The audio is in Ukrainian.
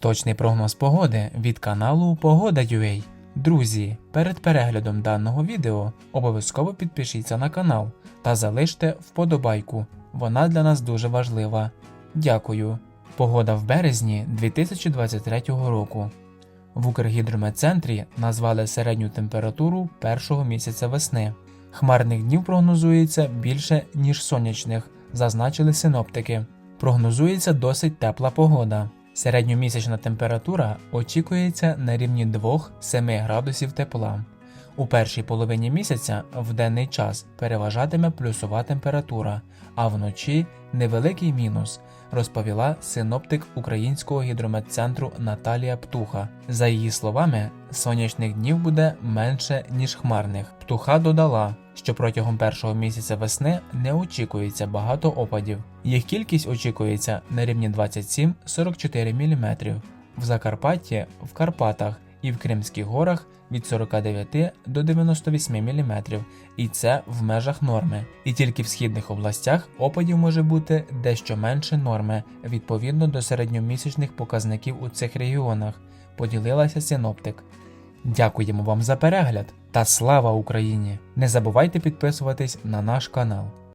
Точний прогноз погоди від каналу Погода.ua. Друзі, перед переглядом даного відео обов'язково підпишіться на канал та залиште вподобайку. Вона для нас дуже важлива. Дякую. Погода в березні 2023 року. В Укргідрометцентрі назвали середню температуру першого місяця весни. Хмарних днів прогнозується більше, ніж сонячних, зазначили синоптики. Прогнозується досить тепла погода. Середньомісячна температура очікується на рівні 2-7 градусів тепла. У першій половині місяця в денний час переважатиме плюсова температура, а вночі невеликий мінус, розповіла синоптик Українського гідрометцентру Наталія Птуха. За її словами, сонячних днів буде менше ніж хмарних. Птуха додала, що протягом першого місяця весни не очікується багато опадів. Їх кількість очікується на рівні 27-44 мм. В Закарпатті, в Карпатах і в Кримських горах від 49 до 98 мм, і це в межах норми. І тільки в східних областях опадів може бути дещо менше норми відповідно до середньомісячних показників у цих регіонах, поділилася синоптик. Дякуємо вам за перегляд та слава Україні! Не забувайте підписуватись на наш канал.